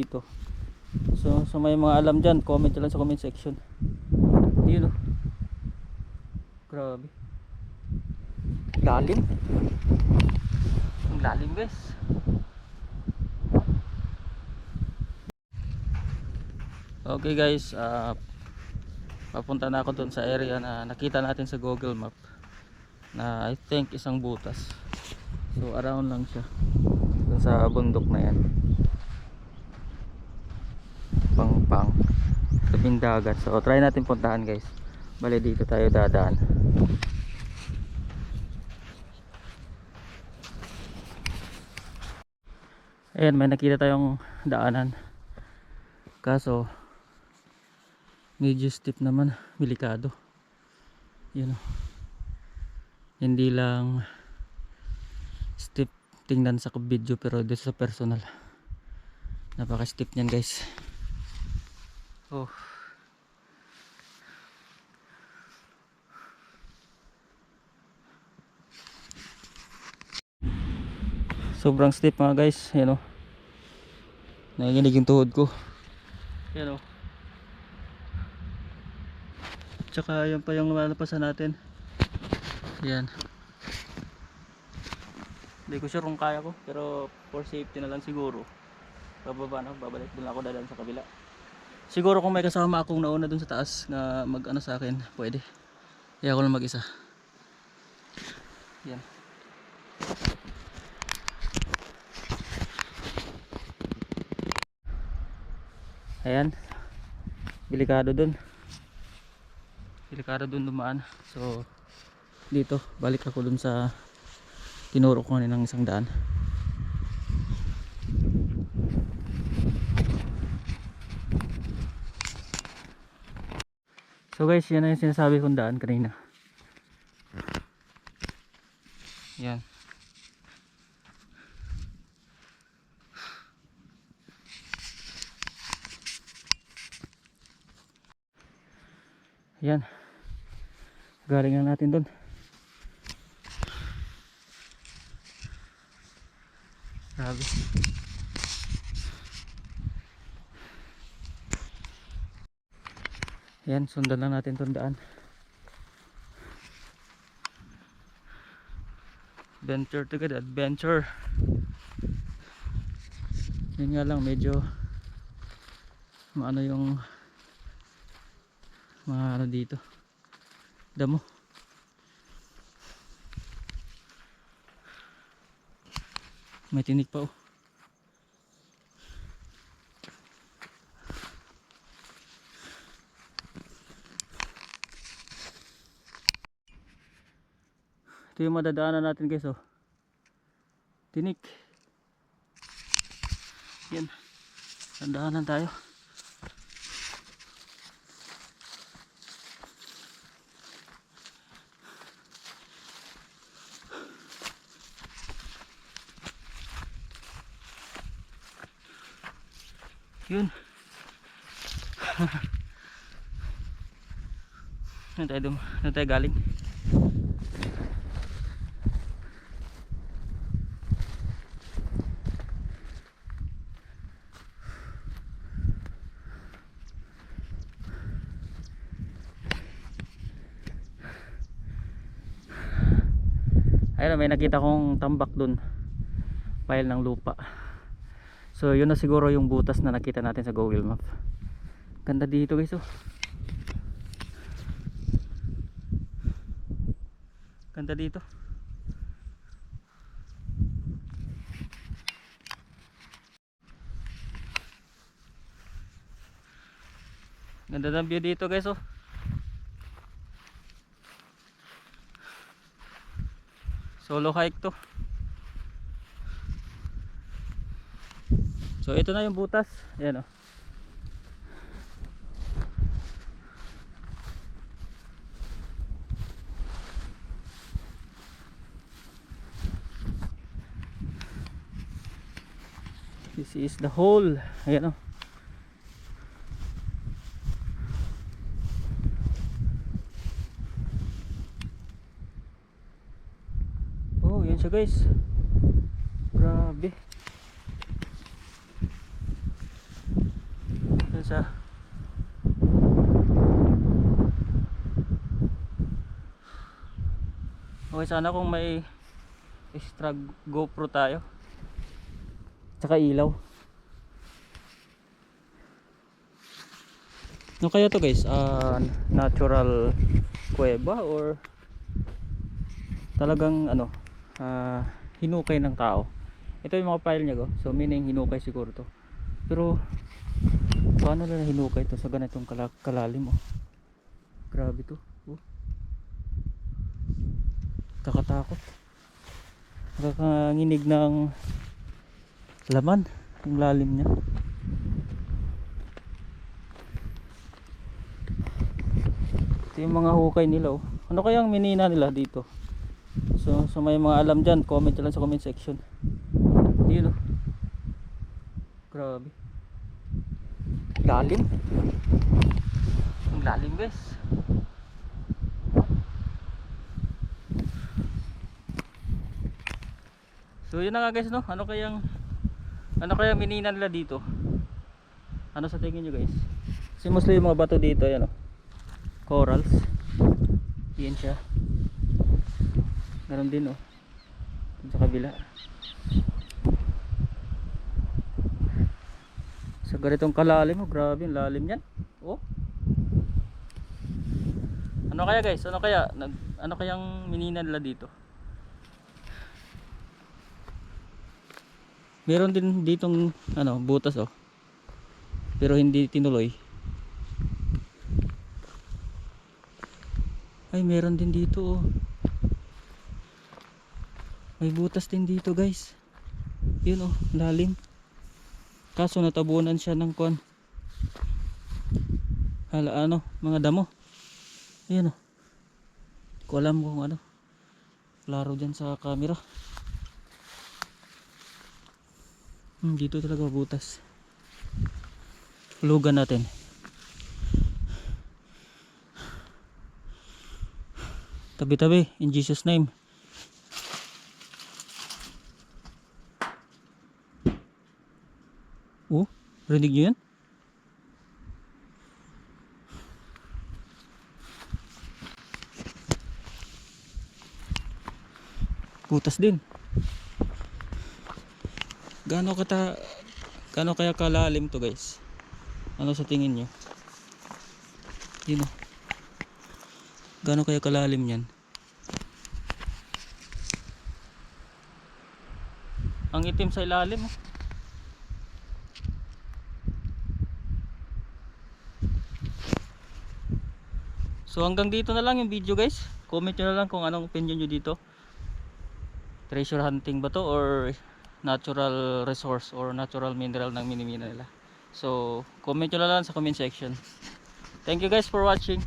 dito. So, sa may mga alam dyan, comment lang sa comment section. Yun oh. Grabe. Lalim. Ang lalim guys. Okay guys, ah papunta na ako doon sa area na nakita natin sa Google Map na I think isang butas. So around lang siya dun sa bundok na yan. Pang pang tabing dagat. So try natin puntahan guys. Bale dito tayo dadaan. Ayan, may nakita tayong daanan. Kaso medyo steep naman, delikado. Yun oh. Hindi lang steep tingnan sa video pero dito sa personal. Napaka steep niyan, guys. Oh. Sobrang steep mga guys, yan oh. Nanginginig yung tuhod ko. Yan oh. Tsaka yan pa yung lumalapasan natin. Yan. Hindi ko sure kung kaya ko, pero for safety na lang siguro. Bababa na, babalik doon ako dadaan sa kabila. Siguro kung may kasama akong nauna doon sa taas na mag ano sa akin, pwede. Kaya ako lang mag-isa. Yan. Ayan. Delikado doon. Delikado doon dumaan. So dito balik ako dun sa tinuro ko ng isang daan. So guys, yan na yung sinasabi kong daan kanina. Yan. Yan. Galing na natin doon. Grabe. Yan, sundan lang natin itong daan. Venture together, adventure. Yun nga lang, medyo maano yung mga ano dito. Damo. May tinik pa oh. Ito yung madadaanan natin guys oh. Tinik. Yan. Tandaanan tayo. Yun. Saan tayo dum? Saan tayo galing? Ayun, may nakita kong tambak dun. Pile ng lupa. So yun na siguro yung butas na nakita natin sa Google Map. Ganda dito guys oh. Ganda dito. Ganda ng view dito guys oh. Solo hike to. So ito na yung butas. Ayan oh. This is the hole. Ayan oh. Oh, yan guys. Grabe. Dun sa Okay, sana kung may extra GoPro tayo. Tsaka ilaw. Ano kaya to guys? Ah, natural kuweba or talagang ano, ah, hinukay ng tao. Ito yung mga file niya go. So meaning hinukay siguro to. Pero paano na hinukay to sa ganitong kala kalalim oh. Grabe to. Oh. Kakatakot. Nakakanginig ng laman yung lalim niya. Ito yung mga hukay nila oh. Ano kayang minina nila dito? So, so may mga alam dyan, comment lang sa comment section. Yun oh. Grabe. Lalim. Ang lalim guys. So yun na nga guys no. Ano kayang ano kayang minina nila dito? Ano sa tingin nyo guys? Kasi mostly yung mga bato dito yan oh. Corals. Yan siya. Meron din oh. Sa kabila. Sa ganitong kalalim oh, grabe ang lalim yan. Oh. Ano kaya guys? Ano kaya? Nag, ano kayang minina nila dito? Meron din ditong ano, butas oh. Pero hindi tinuloy. Ay, meron din dito oh. May butas din dito, guys. Yun oh, lalim. Kaso natabunan siya ng kon. Hala ano, mga damo. Ayan oh. Ko alam kung ano. Klaro dyan sa camera. Hmm, dito talaga butas. Lugan natin. Tabi-tabi, in Jesus name. Oh, rinig nyo yan? Butas din. Gaano kata gaano kaya kalalim to guys? Ano sa tingin nyo? Yun oh. Gaano kaya kalalim yan? Ang itim sa ilalim oh. So hanggang dito na lang yung video guys. Comment nyo na lang kung anong opinion nyo dito. Treasure hunting ba to or natural resource or natural mineral ng minimina nila. So comment nyo na lang sa comment section. Thank you guys for watching.